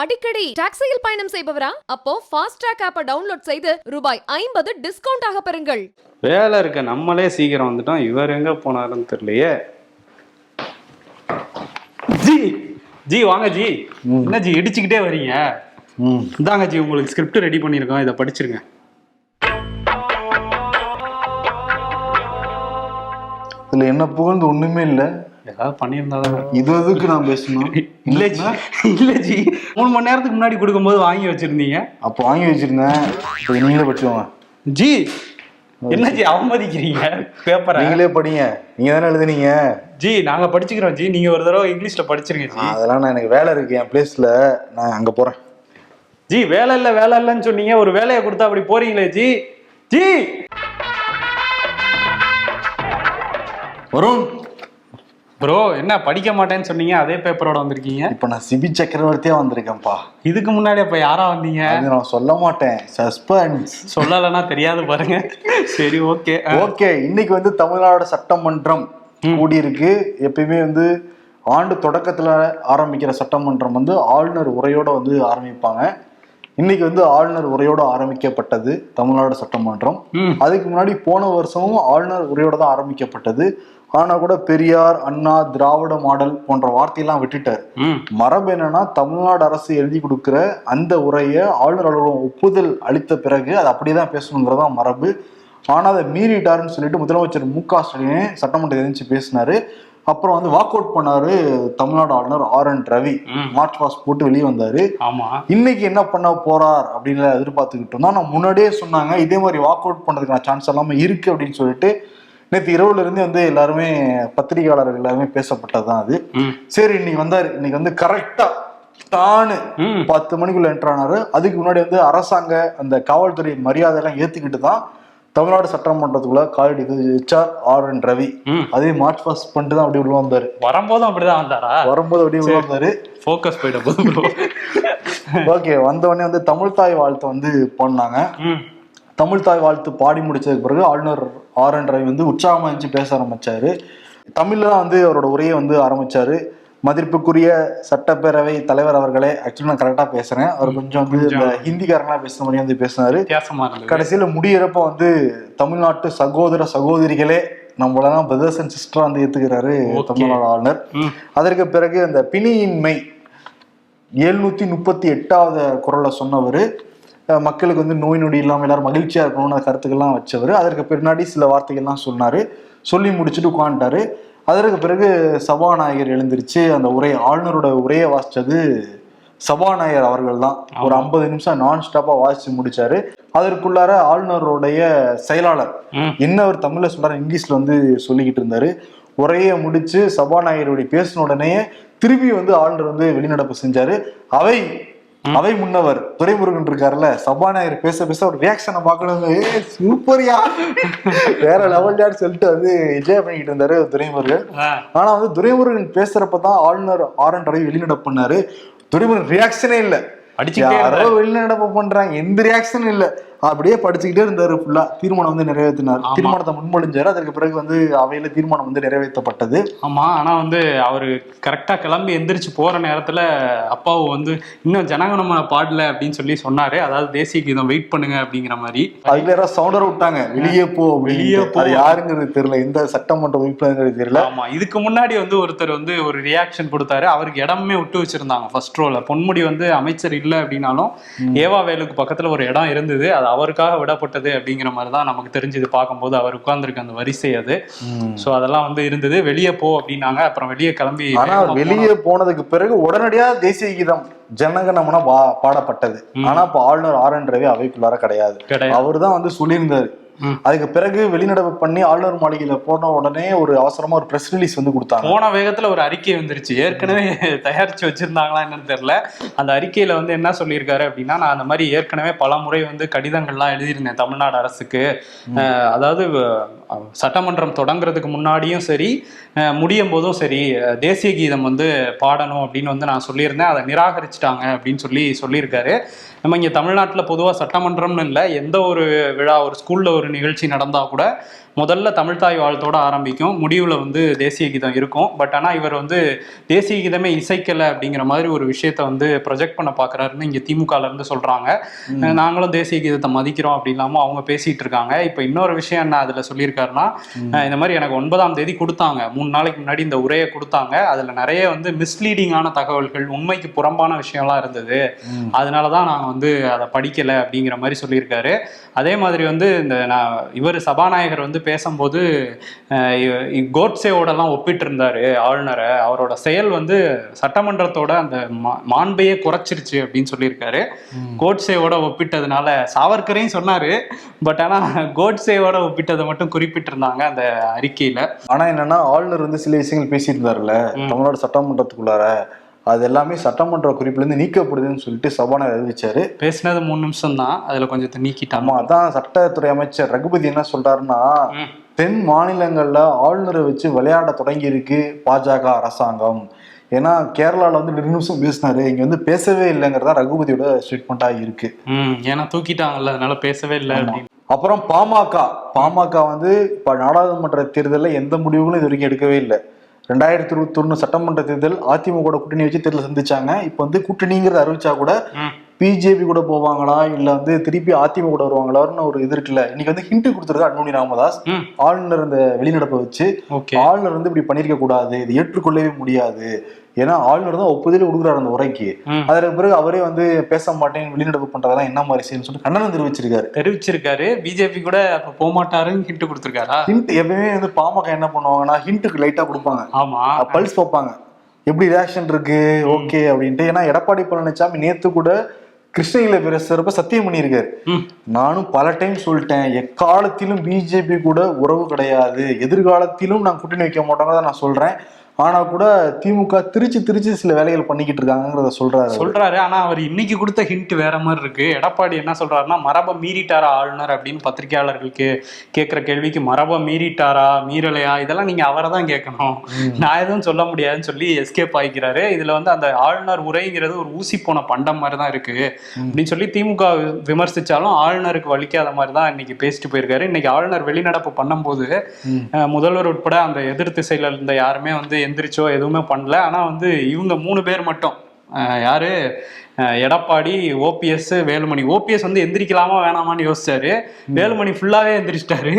அடிக்கடி டாக்ஸியில் பயணம் செய்பவரா? அப்போ ஃபாஸ்ட் ட்ராக் ஆப்பை டவுன்லோட் செய்து ரூபாய் ஐம்பது டிஸ்கவுண்ட் ஆக பெறுங்கள். வேலை இருக்க. நம்மளே சீக்கிரம் வந்துட்டோம். இவர் எங்க போனாருன்னு தெரியலையே. ஜி ஜி வாங்க ஜி. என்ன ஜி இடிச்சுக்கிட்டே வரீங்க? இந்தாங்க ஜி உங்களுக்கு ஸ்கிரிப்ட் ரெடி பண்ணியிருக்கோம். இதை படிச்சிருங்க. இதுல என்ன புகழ்ந்து ஒண்ணுமே இல்ல. ஏதாவது பண்ணியிருந்தாதான் இது எதுக்கு நான் பேசணும்? இல்ல ஜி. இல்ல ஜி. மூணு மணி நேரத்துக்கு முன்னாடி கொடுக்கும்போது வாங்கி வச்சிருந்தீங்க. அப்போ வாங்கி வச்சிருந்தேன். இப்போ நீங்களே படிச்சுக்கோங்க ஜி என்ன ஜி அவமதிக்கிறீங்க? பேப்பரை. நீங்களே படிங்க. நீங்க தானே எழுதுனீங்க? ஜி நாங்க படிச்சுக்கிறோம் ஜி. நீங்க ஒரு தடவை இங்கிலீஷ்ல படிச்சிருங்க ஜி. அதெல்லாம் நான் எனக்கு வேலை இருக்கு. என் பிளேஸ்ல நான் அங்க போறேன். ஜி வேலை இல்ல வேலை இல்லைன்னு சொன்னீங்க. ஒரு வேலையை கொடுத்தா அப்படி போறீங்களே ஜி. ஜி! வருண் ப்ரோ என்ன படிக்க மாட்டேன்னு சொன்னீங்க அதே பேப்பரோட வந்திருக்கீங்க? இப்போ நான் சிபி சக்கரவர்த்தியா வந்திருக்கேன்ப்பா. இதுக்கு முன்னாடி அப்ப யாரா வந்தீங்க? அது நான் சொல்ல மாட்டேன். சஸ்பென்ஸ் சொல்லலைன்னா தெரியாது பாருங்க. சரி ஓகே. ஓகே இன்னைக்கு வந்து தமிழ்நாடு சட்டமன்றம் கூடியிருக்கு. எப்பயுமே வந்து ஆண்டு தொடக்கத்துல ஆரம்பிக்கிற சட்டமன்றம் வந்து ஆளுநர் உரையோட வந்து ஆரம்பிப்பாங்க. இன்னைக்கு வந்து ஆளுநர் உரையோட ஆரம்பிக்கப்பட்டது தமிழ்நாடு சட்டமன்றம். அதுக்கு முன்னாடி போன வருஷமும் ஆளுநர் உரையோட தான் ஆரம்பிக்கப்பட்டது. ஆனா கூட பெரியார் அண்ணா திராவிட மாடல் போன்ற வார்த்தையெல்லாம் விட்டுட்டார். மரபு என்னன்னா தமிழ்நாடு அரசு எழுதி கொடுக்கிற அந்த உரையை ஆளுநர் அலுவலகம் ஒப்புதல் அளித்த பிறகு அது அப்படியே தான் பேசணுங்கிறதான் மரபு. ஆனா அதை மீறிட்டாருன்னு சொல்லிட்டு முதலமைச்சர் மு க ஸ்டாலின் சட்டமன்றத்தில் எழுந்துச்சு பேசினாரு. அப்புறம் வந்து வாக் அவுட் பண்ணாரு தமிழ்நாடு ஆளுநர் R N Ravi. March past போட்டு வெளியே வந்தாரு. ஆமா. இன்னைக்கு என்ன பண்ண போறார் அப்படின்னு எதிர்பார்த்துக்கிட்டு இருந்தோம். நான் முன்னாடியே சொன்னாங்க இதே மாதிரி வாக் அவுட் பண்றதுக்கான சான்ஸ் எல்லாமே இருக்கு அப்படின்னு சொல்லிட்டு நேற்று இரவுல இருந்தே வந்து எல்லாருமே பத்திரிகையாளர்கள் எல்லாருமே பேசப்பட்டதுதான் அது. ம். சரி இன்னைக்கு வந்தாரு. இன்னைக்கு வந்து கரெக்டா தானு பத்து மணிக்குள்ள என்டர் ஆனாரு அதுக்கு முன்னாடி வந்து அரசாங்க அந்த காவல்துறை மரியாதை எல்லாம் ஏத்துக்கிட்டு தான் தமிழ்நாடு சட்டமன்றத்துக்குள்ள காலடி ஹெச்ஆர் ஆர் என் ரவி. அதே மார்ச் பாஸ் பண்ணிட்டு தான் அப்படியே உள்ள வந்தாரு. வரும்போதும் அப்படிதான் வந்தாரா? வரும்போது அப்படியே உள்ள வந்தாரு. ஃபோக்கஸ் போயிட்ட போது ஓகே வந்த உடனே வந்து தமிழ் தாய் வாழ்த்து வந்து பண்ணாங்க ம். தமிழ் தாய் வாழ்த்து பாடி முடிச்சதுக்கு பிறகு ஆளுநர் ஆர் என் ரவி வந்து உற்சாகமா இருந்துச்சு பேச ஆரம்பிச்சாரு. தமிழ்ல தான் வந்து அவரோட உரையை வந்து ஆரம்பிச்சாரு. மதிப்புக்குரிய சட்டப்பேரவை தலைவர் அவர்களே ஆக்சுவலி நான் கரெக்டா பேசுறேன். அவர் கொஞ்சம் வந்து இந்த ஹிந்திக்காரங்களா பேசுற மாதிரி வந்து பேசினாரு. கடைசியில முடியிறப்ப வந்து தமிழ்நாட்டு சகோதர சகோதரிகளே நம்மளெல்லாம் பிரதர்ஸ் அண்ட் சிஸ்டர் வந்து Okay. தமிழ்நாடு ஆளுநர். அதற்கு பிறகு அந்த பிணியின்மை எழுநூத்தி முப்பத்தி எட்டாவது குரலை சொன்னவர் மக்களுக்கு வந்து நோய் நொடி இல்லாம எல்லாரும் மகிழ்ச்சியா இருக்கணும்னு கருத்துக்கள்லாம் வச்சவர். அதற்கு பின்னாடி சில வார்த்தைகள்லாம் சொன்னாரு. சொல்லி முடிச்சுட்டு உட்காந்துட்டாரு அதற்கு பிறகு சபாநாயகர் எழுந்திருச்சு. அந்த உரை ஆளுநரோட உரையை வாசிச்சது சபாநாயகர் அவர்கள் தான் ஒரு ஐம்பது நிமிஷம் நான் ஸ்டாப்பா வாசிச்சு முடிச்சாரு. அதற்குள்ளார ஆளுநருடைய செயலாளர் என்ன அவர் தமிழ்ல சொல்றாரு இங்கிலீஷ்ல வந்து சொல்லிக்கிட்டு இருந்தாரு. உரையை முடிச்சு சபாநாயகருடைய பேசின உடனே திருப்பி வந்து ஆளுநர் வந்து வெளிநடப்பு செஞ்சாரு. அவை அவை முன்னவர் துரைமுருகன் இருக்காருல்ல சபாநாயகர் பேச பேச ஒரு ரியாக்ஷனை பார்க்கணும் ஏ சூப்பர்யா வேற லெவல்யான்னு சொல்லிட்டு வந்து என்ஜாய் பண்ணிக்கிட்டு இருந்தாரு துரைமுருகன். ஆனா வந்து துரைமுருகன் பேசுறப்ப தான் ஆளுநர் ஆர் என் ரவி வெளிநடப்பு பண்ணாரு. துரைமுருகன் ரியாக்ஷனே இல்ல. அடிச்சுக்கிட்டே யாரோ. வெளிநடப்பு பண்றாங்க எந்த ரியாக்ஷனும் இல்ல. அப்படியே படிச்சுக்கிட்டே இருந்தாரு ஃபுல்லா தீர்மானம் வந்து நிறைவேற்றினார். தீர்மானத்தை முன்மொழிஞ்சாரு. அதற்கு பிறகு வந்து அவையில தீர்மானம் வந்து நிறைவேற்றப்பட்டது. ஆமா ஆனா வந்து அவரு கரெக்டா கிளம்பி எந்திரிச்சு போற நேரத்துல அப்பாவு வந்து இன்னும் ஜனகணமன பாடல அப்படின்னு சொல்லி சொன்னாரு. அதாவது தேசிய கீதம் வெயிட் பண்ணுங்க அப்படிங்கிற மாதிரி. அதுல யாராவது சவுண்டர் விட்டாங்க. வெளியே போ வெளியே போ. யாருங்கிறது தெரியல. எந்த சட்டமன்ற உறுப்பினருங்கிறது தெரியல. ஆமா இதுக்கு முன்னாடி வந்து ஒருத்தர் வந்து ஒரு ரியாக்ஷன் கொடுத்தாரு. அவருக்கு இடமே விட்டு வச்சிருந்தாங்க ஃபர்ஸ்ட் ரோல பொன்முடி வந்து அமைச்சர் இல்ல அப்படின்னாலும் ஏவா வேலுக்கு பக்கத்துல ஒரு இடம் இருந்தது. அது அவருக்காக விடப்பட்டது அப்படிங்கிற மாதிரி தான் நமக்கு தெரிஞ்சது பார்க்கும்போது அவர் உட்கார்ந்திருக்க அந்த வரிசை அது. சோ அதெல்லாம் வந்து இருந்தது. வெளியே போ அப்படின்னாங்க. அப்புறம் வெளியே கிளம்பி ஆனா வேகமா போனாங்க. வெளியே போனதுக்கு பிறகு உடனடியா தேசிய கீதம் ஜனகணமன பாடப்பட்டது. ஆனா இப்ப ஆளுநர் ஆர் என் ரவி அவைக்குள்ளார கிடையாது. கிடையாது. அவர் தான் வந்து சொல்லியிருந்தாரு. அதுக்கு பிறகு வெளிநடப்பு பண்ணி ஆளுநர் மாளிகையில போன உடனே ஒரு அவசரமா ஒரு பிரஸ் ரிலீஸ் வந்து கொடுத்தாங்க. போன வேகத்துல ஒரு அறிக்கை வந்துருச்சு. ஏற்கனவே தயாரிச்சு வச்சிருந்தாங்களா என்னன்னு தெரியல. அந்த அறிக்கையில வந்து என்ன சொல்லியிருக்காரு அப்படின்னா நான் அந்த மாதிரி ஏற்கனவே பல முறை வந்து கடிதங்கள்லாம் எழுதியிருந்தேன் தமிழ்நாடு அரசுக்கு. அதாவது சட்டமன்றம் தொடங்குறதுக்கு முன்னாடியும் சரி முடியும் போதும் சரி தேசிய கீதம் வந்து பாடணும் அப்படின்னு வந்து நான் சொல்லியிருந்தேன். அதை நிராகரிச்சிட்டாங்க அப்படின்னு சொல்லி சொல்லியிருக்காரு. நம்ம இங்கே தமிழ்நாட்டில் பொதுவாக சட்டமன்றம்னு இல்லை எந்த ஒரு விழா ஒரு ஸ்கூலில் ஒரு நிகழ்ச்சி நடந்தால் கூட முதல்ல தமிழ்தாய் வாழ்த்தோட ஆரம்பிக்கும். முடிவில் வந்து தேசிய கீதம் இருக்கும். பட் ஆனால் இவர் வந்து தேசிய கீதமே இசைக்கலை அப்படிங்கிற மாதிரி ஒரு விஷயத்த வந்து ப்ரொஜெக்ட் பண்ண பார்க்குறாருன்னு இங்கே திமுகல இருந்து சொல்கிறாங்க நாங்களும் தேசிய கீதத்தை மதிக்கிறோம் அப்படி இல்லாமல் அவங்க பேசிட்டு இருக்காங்க. இப்போ இன்னொரு விஷயம் என்ன அதில் சொல்லியிருக்காருன்னா இந்த மாதிரி எனக்கு ஒன்பதாம் தேதி கொடுத்தாங்க. மூணு நாளைக்கு முன்னாடி இந்த உரையை கொடுத்தாங்க. அதில் நிறைய வந்து மிஸ்லீடிங்கான தகவல்கள் உண்மைக்கு புறம்பான விஷயம்லாம் இருந்தது. அதனால தான் நாங்கள் வந்து அதை படிக்கலை அப்படிங்கிற மாதிரி சொல்லியிருக்காரு. அதே மாதிரி வந்து இந்த நான் இவர் சபாநாயகர் வந்து பேசும்போது கோட்சேவோடலாம் ஒப்பிட்டு இருந்தாரு ஆளுநரை. அவரோட செயல் வந்து சட்டமன்றத்தோட அந்த மாண்பையே குறைச்சிருச்சு அப்படின்னு சொல்லியிருக்காரு. கோட்சேவோட ஒப்பிட்டதுனால சாவர்கரையும் சொன்னாரு. பட் ஆனா கோட்சேவோட ஒப்பிட்டதை மட்டும் குறிப்பிட்டிருந்தாங்க அந்த அறிக்கையில. ஆனா என்னன்னா ஆளுநர் வந்து சில விஷயங்கள் பேசியிருந்தாருல்ல. தமிழ்நாடு சட்டமன்றத்துக்குள்ளார. அது எல்லாமே சட்டமன்ற குறிப்புல இருந்து நீக்கப்படுதுன்னு சொல்லிட்டு சபாநாயகர் அறிவிச்சாரு. பேசினது மூணு நிமிஷம் தான் அதுல கொஞ்சத்தை நீக்கிட்டாமா அதான் சட்டத்துறை அமைச்சர் ரகுபதி என்ன சொல்றாருன்னா. தென் மாநிலங்கள்ல ஆளுநரை வச்சு விளையாட தொடங்கி இருக்கு பாஜக அரசாங்கம். ஏன்னா கேரளால வந்து ரெண்டு நிமிஷம் பேசினாரு. இங்க வந்து பேசவே இல்லைங்கிறதா ரகுபதியோட ஸ்டேட்மெண்டா இருக்கு. ஏன்னா தூக்கிட்டாங்கல்ல அதனால பேசவே இல்லை அப்புறம் பாமக. பாமக வந்து இப்ப நாடாளுமன்ற தேர்தலில் எந்த முடிவுகளும் இது வரைக்கும் எடுக்கவே இல்லை. ரெண்டாயிரத்தி இருபத்தி ஒண்ணு சட்டமன்ற தேர்தல் அதிமுக கூட கூட்டணி வச்சு தேர்தல் சந்திச்சாங்க. இப்போ வந்து கூட்டணிங்கிறத அறிவிச்சா கூட. பிஜேபி கூட போவாங்களா? இல்ல வந்து திருப்பி அதிமுக கூட வருவாங்களான்னு ஒரு இது இருக்குல்ல. இன்னைக்கு வந்து ஹிண்ட் கொடுத்துருக்கா அன்புமணி ராமதாஸ். ஆளுநர் இந்த வெளிநடப்பை வச்சு ஆளுநர் வந்து இப்படி பண்ணிருக்க கூடாது. இது ஏற்றுக்கொள்ளவே முடியாது. ஏன்னா ஆளுநர் தான் ஒப்புதல் கொடுக்குறாரு அந்த உரைக்கு. அதற்கு பிறகு அவரே வந்து பேச மாட்டேன் வெளிநடப்பு பண்றதெல்லாம் என்ன மாதிரி செய்யணும்னு சொல்லிட்டு கண்டனம் தெரிவிச்சிருக்காரு. தெரிவிச்சிருக்காரு. பிஜேபி கூட அப்ப போக மாட்டாருன்னு ஹிண்ட் கொடுத்துருக்காரா? ஹிண்ட் எப்பயுமே வந்து பாமக என்ன பண்ணுவாங்கன்னா ஹிண்ட்டுக்கு லைட்டா கொடுப்பாங்க. ஆமா. பல்ஸ் பார்ப்பாங்க. எப்படி ரியாக்ஷன் இருக்கு? ஓகே அப்படின்ட்டு. ஏன்னா எடப்பாடி பழனிசாமி நேத்து கூட கிருஷ்ணகிரியில பேசுறப்ப சத்தியம் பண்ணியிருக்காரு. நானும் பல டைம் சொல்லிட்டேன். எக்காலத்திலும் பிஜேபி கூட உறவு கிடையாது. எதிர்காலத்திலும் நான் கூட்டணி வைக்க மாட்டோங்கிறத நான் சொல்றேன். ஆனா கூட திமுக திருச்சி திருச்சி சில வேலைகள் பண்ணிக்கிட்டு இருக்காங்கிறத சொல்றாரு. சொல்றாரு. ஆனா அவர் இன்னைக்கு கொடுத்த ஹிண்ட் வேற மாதிரி இருக்கு. எடப்பாடி என்ன சொல்றாருன்னா மரபை மீறிட்டாரா ஆளுநர்? அப்படின்னு பத்திரிகையாளர்களுக்கு கேட்கிற கேள்விக்கு மரபை மீறிட்டாரா? மீறலையா? இதெல்லாம் நீங்க அவரை தான் கேட்கணும். நான் எதுவும் சொல்ல முடியாதுன்னு சொல்லி எஸ்கேப் ஆகிக்கிறாரு இதுல வந்து அந்த ஆளுநர் உரைங்கிறது ஒரு ஊசி போன பண்டம் மாதிரி தான் இருக்கு. அப்படின்னு சொல்லி திமுக விமர்சிச்சாலும் ஆளுநருக்கு வலிக்காத மாதிரி தான் இன்னைக்கு பேசிட்டு போயிருக்காரு. இன்னைக்கு ஆளுநர் வெளிநடப்பு பண்ணும்போது முதல்வர் உட்பட அந்த எதிர் திசையில இருந்த யாருமே வந்து எந்திரிச்சோ எதுவுமே பண்ணல. ஆனா வந்து இவங்க மூணு பேர் மட்டும். யாரு? எடப்பாடி ஓபிஎஸ் வேலுமணி. ஓபிஎஸ் வந்து எந்திரிக்கலாமா வேணாமான்னு யோசிச்சாரு. வேலுமணி ஃபுல்லாவே எந்திரிச்சிட்டாரு.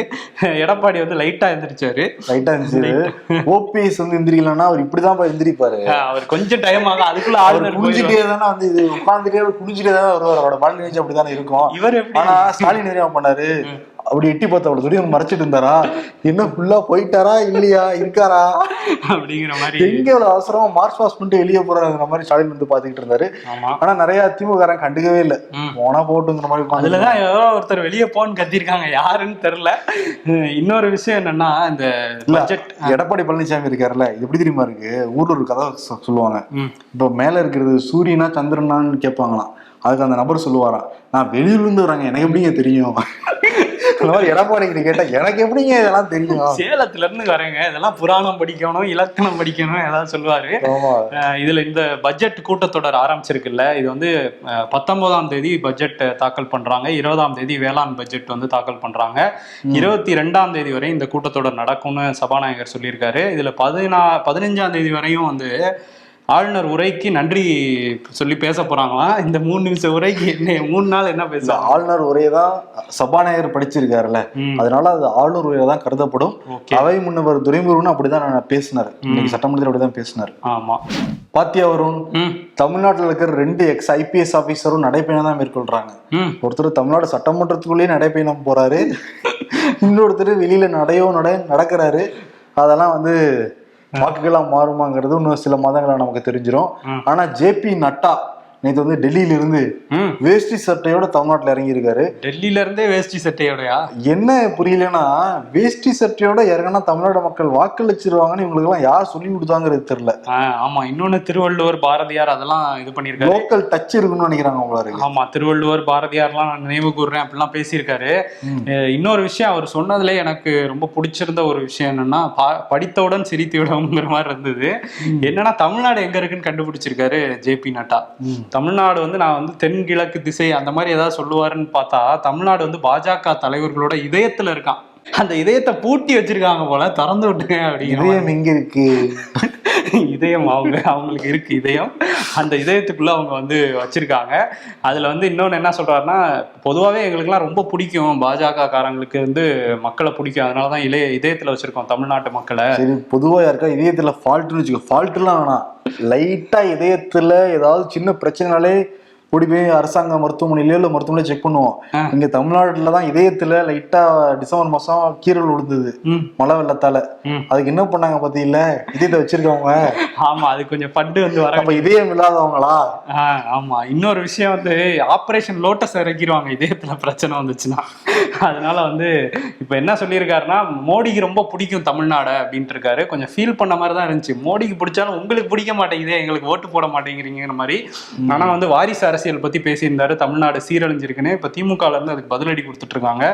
எடப்பாடி வந்து லைட்டா எந்திரிச்சாரு. ரைட்டா இருந்துச்சு ஓபிஎஸ் வந்து எந்திரிக்கலன்னா அவர் இப்படிதான் போய் எந்திரிப்பாரு. அவர் கொஞ்சம் டைம் ஆகும். அதுக்குள்ள அவர் ஆளுநர் குனிஞ்சிட்டே தானே வந்து இது உட்காந்துட்டே குனிஞ்சிட்டே தானே வருவார். அவரோட பால் நிகழ்ச்சி அப்படித்தானே இருக்கும். இவர் எப்படி? ஆனா ஸ்டாலின் என்ன பண்ணாரு. அப்படி எட்டி பார்த்து அவ்வளவு துணி மறைச்சிட்டு இருந்தாரா? என்ன ஃபுல்லா போயிட்டாரா? இல்லையா? இருக்காரா? அப்படிங்கிற மாதிரி. எங்க இவ்வளவு அவசரமா மார்ச் பாஸ் பண்ணிட்டு வெளியே போறாங்கிற மாதிரி ஸ்டாலின் வந்து பாத்துக்கிட்டு இருந்தாரு. ஆனா நிறைய திமுக கண்டுக்கவே இல்ல. போனா போட்டுங்கிற மாதிரி அதுலதான் யாரோ ஒருத்தர் வெளியே போன்னு கத்திருக்காங்க. யாருன்னு தெரியல. இன்னொரு விஷயம் என்னன்னா இந்த பட்ஜெட் எடப்பாடி பழனிசாமி இருக்காருல்ல இது எப்படி தெரியுமா இருக்கு? ஊர்ல ஒரு கதை சொல்லுவாங்க. இப்போ மேல இருக்கிறது சூரியனா சந்திரனான்னு கேட்பாங்களாம். அதுக்கு அந்த நபர் சொல்லுவாராம் நான் வெளியூர்ல இருந்து வராங்க எனக்கு எப்படிங்க தெரியும்? அந்த மாதிரி எடப்பாடி கிட்ட எனக்கு எப்படிங்க இதெல்லாம் தெரியும்? சேலத்துல இருந்து வரேங்க. இதெல்லாம் புராணம் படிக்கணும் இலக்கணம் படிக்கணும் ஏதாவது சொல்லுவாரு. இதுல இந்த பட்ஜெட் கூட்டத்தொடர் ஆரம்பிச்சிருக்குல்ல. இது வந்து பத்தொன்பதாம் தேதி பட்ஜெட் தாக்கல் பண்றாங்க. இருபதாம் தேதி வேளாண் பட்ஜெட் வந்து தாக்கல் பண்றாங்க. இருபத்தி ரெண்டாம் தேதி வரை இந்த கூட்டத்தொடர் நடக்கும்னு சபாநாயகர் சொல்லியிருக்காரு. இதுல பதினா பதினஞ்சாம் தேதி வரையும் வந்து ஆளுநர் உரைக்கு நன்றி சொல்லி பேச போறாங்களாம் இந்த மூணு நிமிஷம் உரைக்கு என்ன மூணு நாள் என்ன பேசுவாங்க ஆளுநர் உரையை தான் சபாநாயகர் படிச்சிருக்காருல்ல. அதனால அது ஆளுநர் உரையா தான் கருதப்படும் அவை முன்னவர் துரைமுருகன் அப்படிதான் நான் பேசினார். இன்னைக்கு சட்டமன்றத்தில் அப்படிதான் பேசினார். ஆமா. பாத்தியா வருண் தமிழ்நாட்டுல இருக்கிற ரெண்டு எக்ஸ் ஐபிஎஸ் ஆபீசரும் நடைப்பயணம் தான் மேற்கொள்றாங்க. ஒருத்தர் தமிழ்நாடு சட்டமன்றத்துக்குள்ளேயே நடைப்பயணம் போறாரு. இன்னொருத்தர் வெளியில நடையோ நட நடக்கிறாரு. அதெல்லாம் வந்து வாக்குகளா மாறுமாங்கிறது இன்னும் சில மாதங்களா நமக்கு தெரிஞ்சிரும் ம். ஆனா ஜேபி நட்டா நேற்று வந்து டெல்லியில இருந்து ம். வேஷ்டி சட்டையோட தமிழ்நாட்டுல இறங்கி இருக்காரு டெல்லியில இருந்தே வேஷ்டி சட்டையோடயா? என்ன புரியலன்னா வேஷ்டி சட்டையோட இறங்கினா தமிழ்நாடு மக்கள் வாக்களிச்சிருவாங்கன்னு இவங்களுக்கு எல்லாம் யார் சொல்லி கொடுத்தாங்கிறது தெரியல. ஆமா இன்னொன்னு திருவள்ளுவர் பாரதியார் அதெல்லாம் இது பண்ணியிருக்காரு. லோக்கல் டச் இருக்குன்னு நினைக்கிறாங்க உங்களா இருக்கு ஆமா திருவள்ளுவர் பாரதியார்லாம் நான் நினைவு கூறுறேன் அப்படிலாம் பேசியிருக்காரு. இன்னொரு விஷயம் அவர் சொன்னதுல எனக்கு ரொம்ப பிடிச்சிருந்த ஒரு விஷயம் என்னன்னா பா- படித்தவுடன் சிரித்து விடவுங்கிற மாதிரி இருந்தது. என்னன்னா தமிழ்நாடு எங்க இருக்குன்னு கண்டுபிடிச்சிருக்காரு ஜேபி நட்டா. ம். தமிழ்நாடு வந்து நான் வந்து தென்கிழக்கு திசை அந்த மாதிரி ஏதாவது சொல்லுவாருன்னு பார்த்தா தமிழ்நாடு வந்து பாஜக தலைவர்களோட இதயத்துல இருக்கான். அந்த இதயத்தை பூட்டி வச்சிருக்காங்க போல திறந்து விட்டுங்க அப்படிங்கிற எங்க இருக்கு? இதயம் அவங்க அவங்களுக்கு இருக்கு இதயம். அந்த இதயத்துக்குள்ள அவங்க வந்து வச்சிருக்காங்க. அதுல வந்து இன்னொன்னு என்ன சொல்றாருன்னா பொதுவாகவே எங்களுக்குலாம் ரொம்ப பிடிக்கும். பாஜக காரங்களுக்கு வந்து மக்களை பிடிக்கும். அதனாலதான் இளைய இதயத்துல வச்சிருக்கோம் தமிழ்நாட்டு மக்களை. சரி பொதுவா யாருக்கா இதயத்துல ஃபால்ட்னு வச்சுக்கோ. ஃபால்ட்லாம் வேணாம். லைட்டா இதயத்துல ஏதாவது சின்ன பிரச்சனைனாலே ஓடி போய் அரசாங்க மருத்துவமனையிலயோ இல்ல மருத்துவமனையில செக் பண்ணுவோம். இங்க தமிழ்நாட்டுல தான் இதயத்துல லைட்டா டிசம்பர் மாசம் கீரல் விழுந்தது மழை வெள்ளத்தால. அதுக்கு என்ன பண்ணாங்க பாத்தீங்களா? இதயத்தை வச்சிருக்கவங்க. ஆமா அது கொஞ்சம் பட்டு வந்து வர அப்ப இதயம் இல்லாதவங்களா? ஆமா. இன்னொரு விஷயம் வந்து ஆபரேஷன் லோட்டஸ் இறக்கிடுவாங்க இதயத்துல பிரச்சனை வந்துச்சுன்னா. அதனால வந்து இப்ப என்ன சொல்லியிருக்காருன்னா மோடிக்கு ரொம்ப பிடிக்கும் தமிழ்நாடு அப்படின்ட்டு இருக்காரு கொஞ்சம் ஃபீல் பண்ண மாதிரி தான் இருந்துச்சு. மோடிக்கு பிடிச்சாலும் உங்களுக்கு பிடிக்க மாட்டேங்குதே எங்களுக்கு ஓட்டு போட மாட்டேங்கிறீங்கிற மாதிரி. ஆனா வந்து வாரிசு அரசியல் பத்தி பேசியிருந்தாரு தமிழ்நாடு சீரழிஞ்சிருக்குன்னு இப்ப திமுக ல இருந்து அதுக்கு பதிலடி கொடுத்துட்டு இருக்காங்க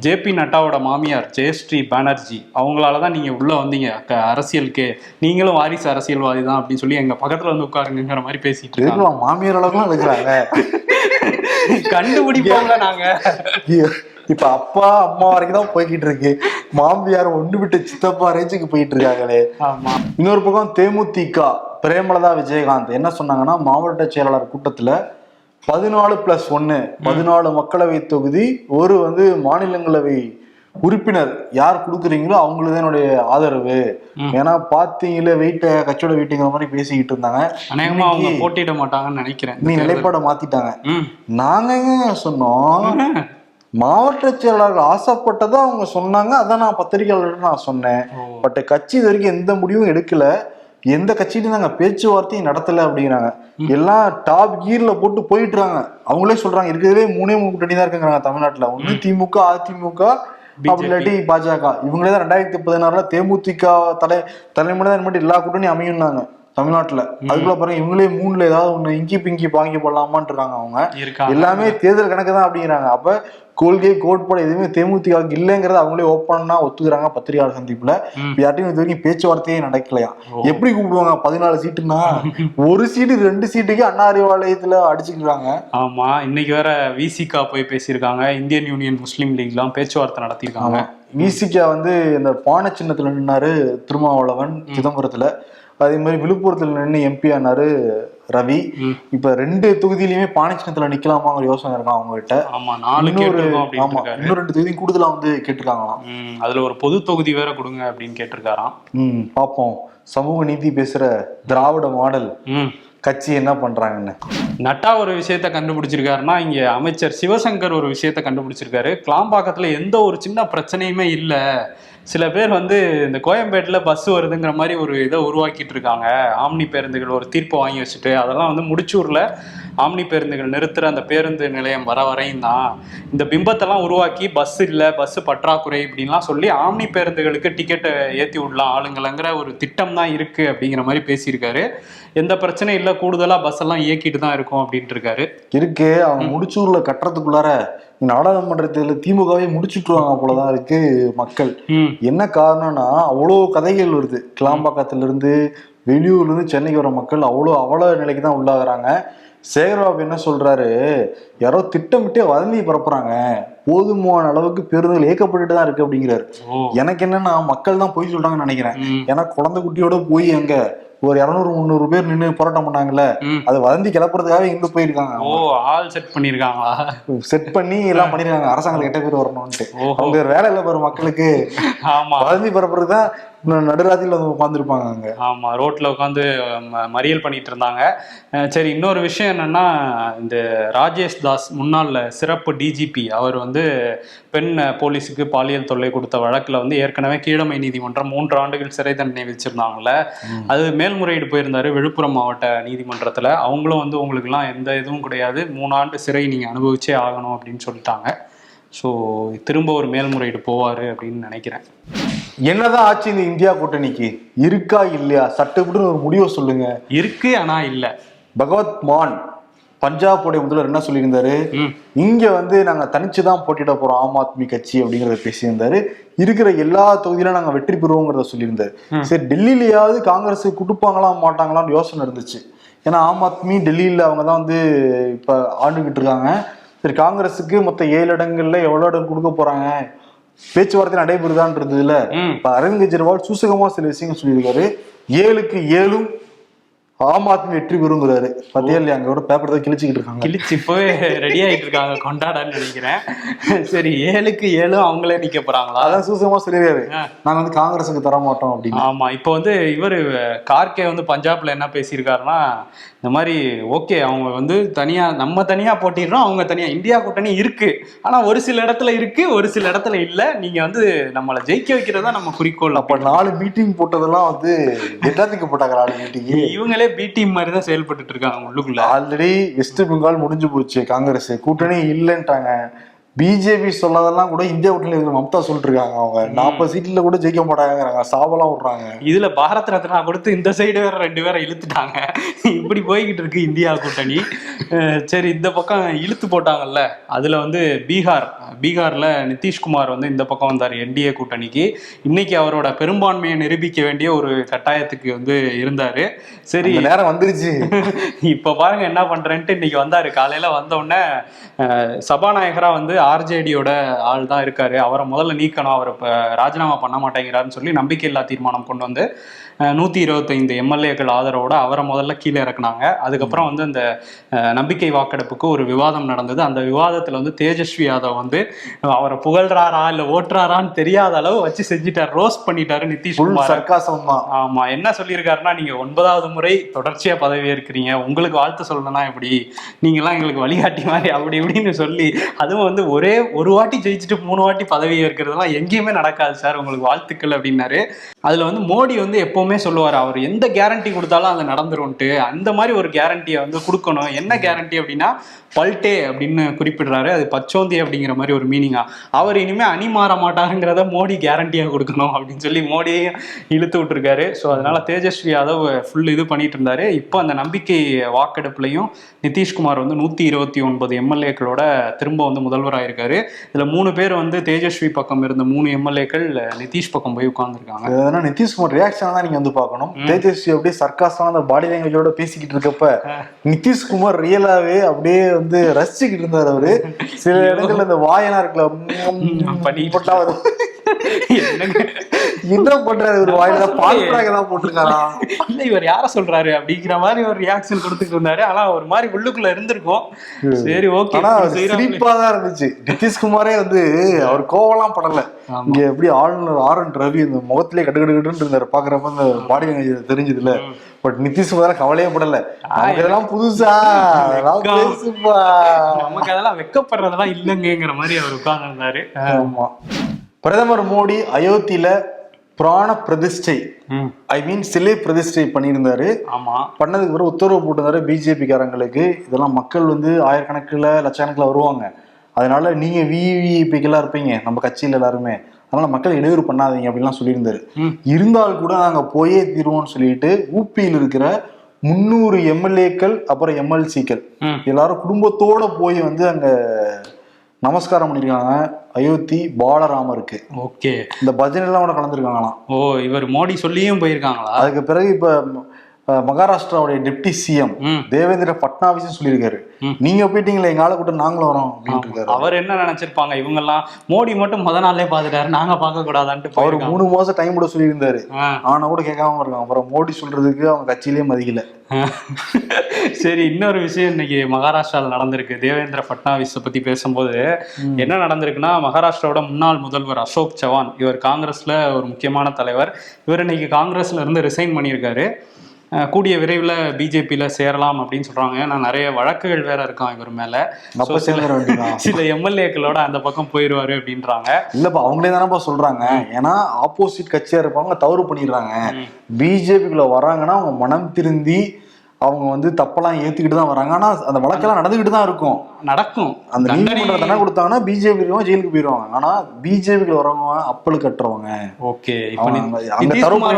ஜேபி நட்டாவோட மாமியார் ஜெயஸ்ரீ பானர்ஜி அவங்களாலதான் நீங்க உள்ள வந்தீங்க. க- அரசியலுக்கு. நீங்களும் வாரிசு அரசியல்வாதி தான் அப்படின்னு சொல்லி எங்க பக்கத்துல வந்து உட்காருங்கிற மாதிரி பேசிட்டு இருக்காங்க. மாமியார் அளவுக்குலாம் இருக்கிறாங்க கண்டுபிடிப்போம்ல நாங்க. இப்ப அப்பா அம்மா வரைக்கும் தான் போய்கிட்டு இருக்கு. மாமியார் ஒண்ணு விட்டு சித்தப்பா ரேஞ்சுக்கு போயிட்டு இருக்காங்களே. ஆமா. இன்னொரு பக்கம் தேமுதிக பிரேமலதா விஜயகாந்த் என்ன சொன்னாங்கன்னா மாவட்ட செயலாளர் கூட்டத்துல பதினாலு பிளஸ் ஒன்னு பதினாலு மக்களவை தொகுதி ஒரு வந்து மாநிலங்களவை உறுப்பினர் யார் கொடுக்குறீங்களோ அவங்களுக்கு தான் என்னுடைய ஆதரவு. ஏன்னா பாத்தீங்களே வெயிட்ட கட்சியோட வெயிட்டுங்கிற மாதிரி பேசிக்கிட்டு இருந்தாங்க. அநேகமா அவங்க போட்டியிட மாட்டாங்கன்னு நினைக்கிறேன் நீ நிலைப்பாடை மாத்திட்டாங்க. நாங்க சொன்னோம்? மாவட்ட செயலாளர்கள் ஆசைப்பட்டதை அவங்க சொன்னாங்க. அதான் நான் பத்திரிகையாளர்கிட்ட நான் சொன்னேன். பட் கட்சி இது வரைக்கும் எந்த முடிவும் எடுக்கல. எந்த கட்சியிலும் நாங்க பேச்சுவார்த்தையும் நடத்தல அப்படிங்கிறாங்க. எல்லாம் டாப் கீர்ல போட்டு போயிட்டு இருக்காங்க அவங்களே சொல்றாங்க இருக்கிறதே மூணே மூணு கூட்டணி தான் இருக்குங்கிறாங்க தமிழ்நாட்டுல. ஒண்ணு திமுக அதிமுக அப்படி இல்லாட்டி பாஜக. இவங்களே தான் ரெண்டாயிரத்தி பதினாறுல தேமுதிக தலை தலைமுறை தான் இனிமேட்டு எல்லா கூட்டணியும் அமையும்னாங்க தமிழ்நாட்டுல. அதுக்குள்ள பாருங்க இவங்களே மூணுல ஏதாவது ஒண்ணு இங்கி பிங்கி பாங்கி போடலாமான்னு இருக்காங்க. அவங்க எல்லாமே தேர்தல் கணக்கு தான் அப்படிங்கிறாங்க. அப்ப கொள்கை கோட்பாடு எதுவுமே தேமுதிக இல்லைங்கிறத அவங்களே ஓப்பனா ஒத்துக்கிறாங்க பத்திரிகையாளர் சந்திப்புல. யார்ட்டையும் இது வரைக்கும் பேச்சுவார்த்தையே நடக்கலையா. எப்படி கூப்பிடுவாங்க பதினாலு சீட்டுன்னா? ஒரு சீட்டு ரெண்டு சீட்டுக்கு அண்ணா அறிவாலயத்துல அடிச்சுக்கிறாங்க. ஆமா இன்னைக்கு வேற விசிகா போய் பேசியிருக்காங்க. இந்தியன் யூனியன் முஸ்லீம் லீக்லாம் பேச்சுவார்த்தை நடத்தியிருக்காங்க. விசிகா வந்து இந்த பானை சின்னத்துல நின்னாரு திருமாவளவன் சிதம்பரத்துல. அதே மாதிரி விழுப்புரத்துல நின்று எம்பி ஆனாரு ரவி. இப்ப ரெண்டு தொகுதியிலுமே பானை சின்னத்துல நிக்கலாமாங்கிற யோசனை இருக்கான் அவங்க கிட்ட ஆமா நாலு ஆமா இன்னும் ரெண்டு தொகுதியும் கூடுதலா வந்து கேட்டிருக்காங்களாம். அதுல ஒரு பொது தொகுதி வேற கொடுங்க அப்படின்னு கேட்டிருக்காராம். ம் பாப்போம். சமூக நீதி பேசுற திராவிட மாடல் கட்சி என்ன பண்றாங்கன்னு. நட்டா ஒரு விஷயத்த கண்டுபிடிச்சிருக்காருன்னா இங்க அமைச்சர் சிவசங்கர் ஒரு விஷயத்த கண்டுபிடிச்சிருக்காரு. கிளாம்பாக்கத்துல எந்த ஒரு சின்ன பிரச்சனையுமே இல்ல. சில பேர் வந்து இந்த கோயம்பேட்டில் பஸ் வருதுங்கிற மாதிரி ஒரு இதை உருவாக்கிட்டு இருக்காங்க. ஆம்னி பேருந்துகள் ஒரு தீர்ப்பை வாங்கி வச்சுட்டு அதெல்லாம் வந்து முடிச்சூரில் ஆம்னி பேருந்துகள் நிறுத்துகிற அந்த பேருந்து நிலையம் வர வரையும் தான். இந்த பிம்பத்தெல்லாம் உருவாக்கி பஸ் இல்லை பஸ் பற்றாக்குறை இப்படின்லாம் சொல்லி ஆம்னி பேருந்துகளுக்கு டிக்கெட்டை ஏற்றி விடலாம் ஆளுங்களங்கிற ஒரு திட்டம் தான் இருக்குது அப்படிங்கிற மாதிரி பேசியிருக்காரு. எந்த பிரச்சனையும் இல்லை கூடுதலாக பஸ் எல்லாம் இயக்கிட்டு தான் இருக்கும் அப்படின்ட்டு இருக்காரு. இருக்கு. அவங்க முடிச்சூர்ல கட்டுறதுக்குள்ளார நாடாளுமன்ற தேர்தலில் திமுகவே முடிச்சுட்டுருவாங்க போலதான் இருக்கு மக்கள். என்ன காரணம்னா அவ்வளோ கதைகள் வருது. கிளாம்பாக்கத்துல இருந்து வெளியூர்ல இருந்து சென்னைக்கு வர மக்கள் அவ்வளோ அவல நிலைக்கு தான் உள்ளாகுறாங்க. சேகர்பாபு என்ன சொல்றாரு? யாரோ திட்டமிட்டே வதந்தி பரப்புறாங்க. போதுமான அளவுக்கு பேருந்துகள் இயக்கப்பட்டுட்டு தான் இருக்கு அப்படிங்கிறாரு. எனக்கு என்னன்னா மக்கள் தான் போய் சொல்றாங்கன்னு நினைக்கிறேன். ஏன்னா குழந்தை குட்டியோட போய் அங்க ஒரு இரநூறு முந்நூறு பேர் நின்று போராட்டம் பண்ணாங்கல்ல அது வதந்தி கிளப்புறதுக்காக இங்க போயிருக்காங்க ஓ ஆள் செட் பண்ணியிருக்காங்களா செட் பண்ணி எல்லாம் பண்ணிருக்காங்க. அரசாங்கம் கெட்ட பேர் வரணும்ட்டு அவங்க வேலை பாரு மக்களுக்கு. ஆமா. வதந்தி பரப்புறது தான் நடுராத்திரில வந்து உட்காந்துருப்பாங்க அங்க. ஆமா ரோட்ல உட்காந்து மறியல் பண்ணிட்டு இருந்தாங்க. சரி இன்னொரு விஷயம் என்னன்னா இந்த ராஜேஷ் தாஸ் முன்னாள் சிறப்பு டிஜிபி அவர் வந்து பெண் போலீஸுக்கு பாலியல் தொல்லை கொடுத்த வழக்குல வந்து ஏற்கனவே கீழமை நீதிமன்றம் மூன்று ஆண்டுகள் சிறை தண்டனை வச்சிருந்தாங்கல்ல அது மேல்முறையீடு போயிருந்தாரு விழுப்புரம் மாவட்ட நீதிமன்றத்துல. அவங்களும் வந்து உங்களுக்குலாம் எந்த இதுவும் கிடையாது. மூணு ஆண்டு சிறை நீங்க அனுபவிச்சே ஆகணும் அப்படின்னு சொல்லிட்டாங்க. ஸோ திரும்ப ஒரு மேல்முறையீடு போவாரு அப்படின்னு நினைக்கிறேன். என்னதான் ஆச்சு இந்த இந்தியா கூட்டணிக்கு? இருக்கா இல்லையா? சட்டப்படி ஒரு முடிவை சொல்லுங்க. இருக்கு ஆனா இல்ல. பகவத் மான் பஞ்சாப் உடைய முதல்வர் என்ன சொல்லியிருந்தாரு? இங்க வந்து நாங்க தனிச்சு தான் போட்டியிட போறோம் ஆம் ஆத்மி கட்சி அப்படிங்கறத பேசியிருந்தாரு. இருக்கிற எல்லா தொகுதியிலும் நாங்க வெற்றி பெறுவோங்கிறத சொல்லியிருந்தாரு. சரி டெல்லியிலயாவது காங்கிரஸ் கொடுப்பாங்களா மாட்டாங்களான்னு யோசனை இருந்துச்சு. ஏன்னா ஆம் ஆத்மி டெல்லியில அவங்க தான் வந்து இப்ப ஆண்டுகிட்டு இருக்காங்க. சரி காங்கிரஸுக்கு மொத்த ஏழு இடங்கள்ல எவ்வளவு இடம் கொடுக்க போறாங்க? பேச்சுவார்த்தை நடைபெறுதான்றதுல அரவிந்த் கெஜ்ரிவால் சூசகமா சில விஷயங்கள் சொல்லியிருக்காரு. ஏழுக்கு ஏழும் ஆம் ஆத்மி வெற்றி பெறுங்கிறாரு. பத்தியா இல்லையா? அங்க பேப்பர் தான் கிழிச்சுக்கிட்டு இருக்காங்க. கிழிச்சு இப்பவே ரெடி ஆயிட்டு இருக்காங்க. கொண்டாடன்னு நினைக்கிறேன். சரி ஏழுக்கு ஏழும் அவங்களே நிக்க போறாங்களா? அதான் சூசகமா சொல்லிருக்காரு ஆ. நாங்க வந்து காங்கிரஸுக்கு தர மாட்டோம் அப்படின்னு. ஆமா இப்போ வந்து இவர் கார்கே வந்து பஞ்சாப்ல என்ன பேசியிருக்காருன்னா இந்த மாதிரி ஓகே அவங்க வந்து தனியா நம்ம தனியா போட்டிடுறோம் அவங்க தனியா. இந்தியா கூட்டணி இருக்கு. ஆனா ஒரு சில இடத்துல இருக்கு ஒரு சில இடத்துல இல்ல. நீங்க வந்து நம்மளை ஜெயிக்க வைக்கிறதா நம்ம குறிக்கோள் அப்ப நாலு மீட்டிங் போட்டதெல்லாம் வந்து எல்லாத்துக்கு போட்டாங்க நாலு மீட்டிங் இவங்களே பி டீம் மாதிரி தான் செயல்பட்டு இருக்காங்க உள்ளுக்குள்ள. ஆல்ரெடி வெஸ்ட் பெங்கால் முடிஞ்சு போச்சு காங்கிரஸ். கூட்டணி இல்லைன்ட்டாங்க. பிஜேபி சொல்லாதெல்லாம் கூட இந்தியா கூட்டணி மம்தா சொல்லிட்டு இருக்காங்க அவங்க நாற்பது சீட்ல கூட ஜெயிக்க மாட்டாங்கிறாங்க சாவெல்லாம் விடுறாங்க. இதுல பாரத் ரத்னா கொடுத்து இந்த சைடு வேற ரெண்டு பேரை இழுத்துட்டாங்க. இப்படி போய்கிட்டு இருக்கு இந்தியா கூட்டணி. சரி இந்த பக்கம் இழுத்து போட்டாங்கல்ல. அதுல வந்து பீகார். பீகார்ல நிதிஷ்குமார் வந்து இந்த பக்கம் வந்தார் என்டிஏ கூட்டணிக்கு. இன்னைக்கு அவரோட பெரும்பான்மையை நிரூபிக்க வேண்டிய ஒரு கட்டாயத்துக்கு வந்து இருந்தாரு. சரி. நேரம் வந்துருச்சு. இப்ப பாருங்க என்ன பண்றேன்ட்டு இன்னைக்கு வந்தாரு. காலையில வந்த உடனே அஹ், சபாநாயகரா வந்து ஆர்ஜேடியோட ஆள் தான் இருக்காரு. அவரை முதல்ல நீக்கணும் அவர் இப்ப ராஜினாமா பண்ண மாட்டேங்கிறாருன்னு சொல்லி நம்பிக்கையில்லா தீர்மானம் கொண்டு வந்து நூத்தி இருபத்தைந்து எம்எல்ஏக்கள் ஆதரவோட அவரை முதல்ல கீழே இறக்குனாங்க. அதுக்கப்புறம் வந்து அந்த நம்பிக்கை வாக்கெடுப்புக்கு ஒரு விவாதம் நடந்தது. அந்த விவாதத்துல வந்து தேஜஸ்வி யாதவ் வந்து அவரை புகழ்றாரா இல்ல ஓட்டுறாரான்னு தெரியாத அளவு வச்சு செஞ்சுட்டார். ரோஸ்ட் பண்ணிட்டாரு நிதிஷ்குமார் சர்க்காசம் ஆமா. என்ன சொல்லியிருக்காருன்னா நீங்க ஒன்பதாவது முறை தொடர்ச்சியா பதவி ஏற்கிறீங்க உங்களுக்கு வாழ்த்து சொல்லணும்னா எப்படி? நீங்களாம் எங்களுக்கு வழிகாட்டி மாதிரி அப்படி இப்படின்னு சொல்லி அதுவும் வந்து ஒரே ஒரு வாட்டி ஜெயிச்சுட்டு மூணு வாட்டி பதவி ஏற்கிறதுலாம் எங்கேயுமே நடக்காது சார். உங்களுக்கு வாழ்த்துக்கள் அப்படின்னாரு. அதுல வந்து மோடி வந்து எப்பவுமே சொல்லுவார் அவர் எந்த கேரண்டி கொடுத்தாலும் அது நடந்துரும்ட்டு அந்த மாதிரி ஒரு கேரண்டியை வந்து கொடுக்கணும். என்ன கேரண்டி அப்படின்னா பல்டே அப்படின்னு குறிப்பிடுறாரு. அது பச்சோந்தி அப்படிங்கிற மாதிரி ஒரு மீனிங்கா அவர் இனிமே அணி மாற மாட்டாருங்கிறத மோடி கேரண்டியாக கொடுக்கணும் அப்படின்னு சொல்லி மோடியையும் இழுத்து விட்டுருக்காரு. ஸோ அதனால தேஜஸ்வி யாதவ் ஃபுல் இது பண்ணிட்டு இருந்தாரு. இப்போ அந்த நம்பிக்கை வாக்கெடுப்புலையும் நிதிஷ்குமார் வந்து நூத்தி இருபத்தி ஒன்பது எம்எல்ஏக்களோட திரும்ப வந்து முதல்வராக இருக்காரு இதுல மூணு பேர் வந்து தேஜஸ்வி பக்கம் இருந்த மூணு எம்எல்ஏக்கள் நிதிஷ் பக்கம் போய் உட்கார்ந்துருக்காங்க. நிதிஷ்குமார் ரியாக்ஷன் தான் நீங்க வந்து பார்க்கணும். தேஜஸ்வி அப்படியே சர்க்காசமா அந்த பாடி லாங்குவேஜோட பேசிக்கிட்டு இருக்கப்ப நிதிஷ்குமார் ரியலாவே அப்படியே வந்து ரசிச்சுக்கிட்டு இருந்தாரு அவரு. சில இடங்கள்ல இந்த வாயெல்லாம் இருக்குல்ல வருது. என்னங்க என்ன பண்றாரு ஒரு வாயில தான் பால் பிராக் தான் போட்டிருக்காரா? இல்ல இவர் யார சொல்றாரு அப்படிங்கிற மாதிரி ஒரு ரியாக்ஷன் கொடுத்துட்டு இருந்தாரு. ஆனா ஒரு மாதிரி உள்ளுக்குள்ள இருந்திருக்கும். சரி ஓகே. ஆனா சிரிப்பா தான் இருந்துச்சு. நிதிஷ்குமாரே வந்து அவர் கோவம்லாம் படல. இங்க எப்படி ஆளுநர் ஆர் என் ரவி இந்த முகத்திலே கட்டுக்கட்டுன்னு இருந்தாரு. பாக்குறப்ப அந்த பாடி லாங்குவேஜ் தெரிஞ்சதுல பட் நிதிஷ்குமார் கவலையே படல. இதெல்லாம் புதுசா. நமக்கு அதெல்லாம் வெக்கப்படுறதெல்லாம் இல்லைங்கிற மாதிரி அவர் உட்கார்ந்து இருந்தாரு ஆமா. பிரதமர் மோடி அயோத்தியில பிராண பிரதிஷ்டை ஐ மீன் சிலை பிரதிஷ்டை பண்ணியிருந்தாரு. ஆமா. பண்ணதுக்கு பிறகு உத்தரவு போட்டிருந்தாரு பிஜேபி காரங்களுக்கு இதெல்லாம் மக்கள் வந்து ஆயிரக்கணக்கில் லட்சக்கணக்கில் வருவாங்க. அதனால நீங்க விவிஐபிக்கெல்லாம் இருப்பீங்க. நம்ம கட்சியில எல்லாருமே. அதனால மக்கள் இடையூறு பண்ணாதீங்க அப்படின்லாம் சொல்லியிருந்தாரு. இருந்தால் கூட நாங்க போயே தீருவோம்னு சொல்லிட்டு ஊப்பியில் இருக்கிற முந்நூறு எம்எல்ஏக்கள் அப்புறம் எம்எல்சிக்கள். எல்லாரும் குடும்பத்தோட போய் வந்து அங்க நமஸ்காரம் பண்ணிருக்காங்க. அயோத்தி பாலராமருக்கு. ஓகே. இந்த பஜனை எல்லாம் கூட கலந்துருக்காங்களாம். ஓ இவர் மோடி சொல்லியும் போயிருக்காங்களா? அதுக்கு பிறகு இப்ப மகாராஷ்டிராவுடைய டெப்டி சிஎம். தேவேந்திர பட்னாவிஸ் சொல்லியிருக்காரு. நீங்க போயிட்டீங்களே எங்க ஆளை கூட்டம் நாங்களும் வரோம் அப்படின்னு அவர். என்ன நினைச்சிருப்பாங்க? இவங்க எல்லாம் மோடி மட்டும் முத நாளே பாத்துட்டாரு நாங்க பார்க்க கூடாதான்ட்டு அவர் மூணு மாசம் டைம் கூட சொல்லியிருந்தாரு. ஆனா கூட கேட்காம இருக்காங்க. அப்புறம் மோடி சொல்றதுக்கு அவங்க கட்சியிலேயே மதிக்கல. சரி இன்னொரு விஷயம் இன்னைக்கு மகாராஷ்டிரால நடந்திருக்கு. தேவேந்திர பட்னாவிஸ் பத்தி பேசும்போது என்ன நடந்திருக்குன்னா மகாராஷ்டிராவோட முன்னாள் முதல்வர் அசோக் சவான் இவர் காங்கிரஸ்ல ஒரு முக்கியமான தலைவர். இவர் இன்னைக்கு காங்கிரஸ்ல இருந்து ரிசைன் பண்ணியிருக்காரு. கூடிய விரைவில் பிஜேபியில் சேரலாம் அப்படின்னு சொல்றாங்க. ஏன்னா நிறைய வழக்குகள் வேற இருக்கான் இவர் மேல. சில எம்எல்ஏக்களோட அந்த பக்கம் போயிடுவாரு அப்படின்றாங்க. இல்லப்பா அவங்களே தானப்பா சொல்றாங்க. ஏன்னா ஆப்போசிட் கட்சியா இருப்பாங்க தவறு பண்ணிடுறாங்க. பிஜேபிக்குள்ள வராங்கன்னா அவங்க மனம் திருந்தி அவங்க வந்து தப்பெல்லாம் ஏத்துக்கிட்டு தான் வராங்க. ஆனா அந்த வழக்கெல்லாம் நடந்துகிட்டு தான் இருக்கும். நடக்கும். அந்த தண்டனை- நீதிமன்ற தண்டனை கொடுத்தாங்கன்னா பிஜேபி ஜெயிலுக்கு போயிருவாங்க. ஆனா பிஜேபிக்குள்ள வரவங்க அப்பல் கட்டுறவங்க. ஓகே.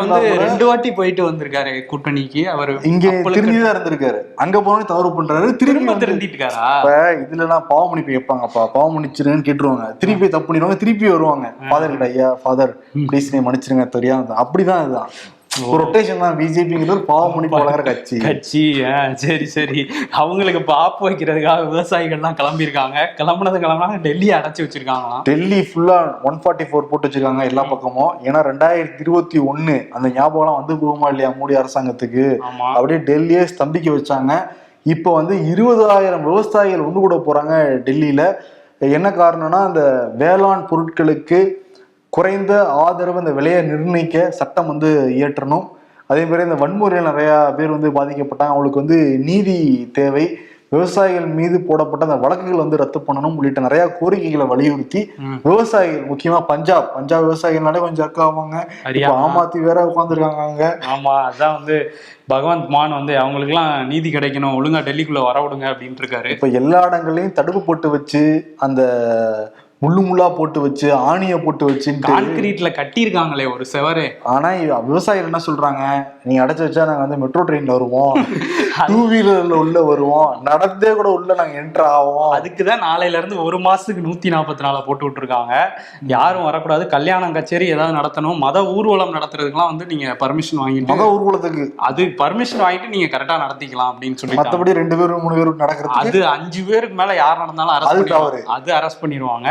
வந்து ரெண்டு வாட்டி போயிட்டு வந்திருக்காரு கூட்டணிக்கு. அவர் இங்க அப்பலுக்கு திரும்பி தான் இருந்திருக்காரு. அங்க போனோடனே தவறு பண்றாரு. திரும்பி திருந்திட்டுக்காரா இப்ப இதுல எல்லாம் பாவ மன்னிப்பு கேட்பாங்கப்பா. பாவ மன்னிச்சிருங்கன்னு கேட்டுருவாங்க. திருப்பி தப்பு பண்ணிடுவாங்க. திருப்பி வருவாங்க. ஃபாதர் கிட்ட ஐயா ஃபாதர் ப்ளீஸ் நீ மன்னிச்சிருங்க. தெரியாம அப்படிதான் இதுதான். ரொட்டேஷன் தான் பிஜேபிங்கிறது பாவ மன்னிப்பு வழங்குற கட்சி. கட்சி ஆ, சரி சரி. அவங்களுக்கு இப்ப ஆப்பு வைக்கிறதுக்காக விவசாயிகள்லாம் கிளம்பியிருக்காங்க. கிளம்புனது கிளம்புனாங்க டெல்லியை அடைச்சி வச்சிருக்காங்களாம். டெல்லி ஃபுல்லா ஒன் ஃபார்ட்டி ஃபோர் போட்டு வச்சிருக்காங்க எல்லா பக்கமும். ஏன்னா ரெண்டாயிரத்தி இருபத்தி ஒண்ணு அந்த ஞாபகம்லாம் வந்து போகுமா இல்லையா மோடி அரசாங்கத்துக்கு? அப்படியே டெல்லியே ஸ்தம்பிக்க வச்சாங்க. இப்போ வந்து இருபதாயிரம் விவசாயிகள் ஒன்று கூட போறாங்க டெல்லியில. என்ன காரணம்னா அந்த வேளாண் பொருட்களுக்கு குறைந்த ஆதரவு அந்த விலையை நிர்ணயிக்க சட்டம் வந்து இயற்றணும். அதே மாதிரி இந்த வன்முறையில் நிறைய பேர் வந்து பாதிக்கப்பட்டாங்க. அவங்களுக்கு வந்து நீதி தேவை. விவசாயிகள் மீது போடப்பட்ட அந்த வழக்குகள் வந்து ரத்து பண்ணணும் உள்ளிட்ட நிறைய கோரிக்கைகளை வலியுறுத்தி. விவசாயிகள் முக்கியமா பஞ்சாப். பஞ்சாப் விவசாயிகள்னாலே கொஞ்சம் இப்போ ஹரியானா. ஆமாத்தி வேற உட்காந்துருக்காங்க ஆமா அதான் வந்து பகவந்த் மான் வந்து அவங்களுக்குலாம் நீதி கிடைக்கணும். ஒழுங்கா டெல்லிக்குள்ள வர விடுங்க அப்படின்ட்டு இருக்காரு. இப்ப எல்லா இடங்கள்லயும் தடுப்பு போட்டு வச்சு அந்த முள்ளு முள்ளா போட்டு வச்சு ஆணிய போட்டு வச்சுட்டு கான்கிரீட்ல கட்டியிருக்காங்களே ஒரு செவரு. ஆனா விவசாயிகள் என்ன சொல்றாங்க? நீங்க அடைச்சு வச்சா நாங்க வந்து மெட்ரோ ட்ரெயின்ல வருவோம். டூ வீலர்ல உள்ள வருவோம். நடந்தே கூட உள்ள நாங்க என்டர் ஆவோம். அதுக்குதான் நாளையில இருந்து ஒரு மாசத்துக்கு நூத்தி நாற்பத்தி நாலு போட்டு விட்டுருக்காங்க. யாரும் வரக்கூடாது. கல்யாணம் கச்சேரி ஏதாவது நடத்தணும். மத ஊர்வலம் நடத்துறதுக்குலாம் வந்து நீங்க பர்மிஷன் வாங்கிட்டு மத ஊர்வலத்துக்கு. அது பர்மிஷன் வாங்கிட்டு நீங்க கரெக்டா நடத்திக்கலாம் அப்படின்னு சொல்லிட்டாங்க. மத்தபடி ரெண்டு பேரும் மூணு பேரும் நடக்கிறதுக்கு அது அஞ்சு பேருக்கு மேல யார் நடந்தாலும். பண்ணிடுவாங்க. அது அரெஸ்ட் பண்ணிடுவாங்க.